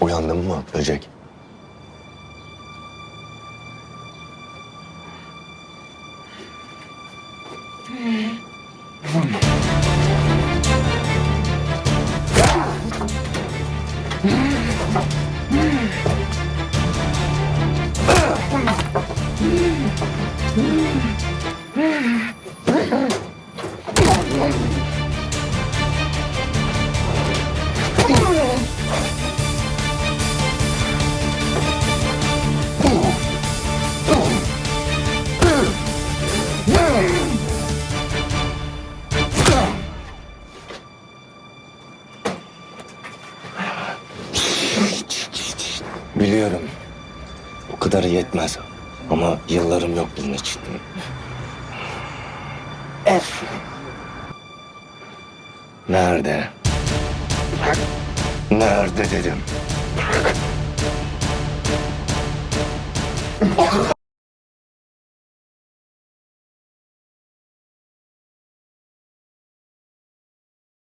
Uyandın mı böcek? Mm-hmm. Biliyorum. O kadarı yetmez. Ama yıllarım yok bunun için. F. Nerede? Nerede dedim.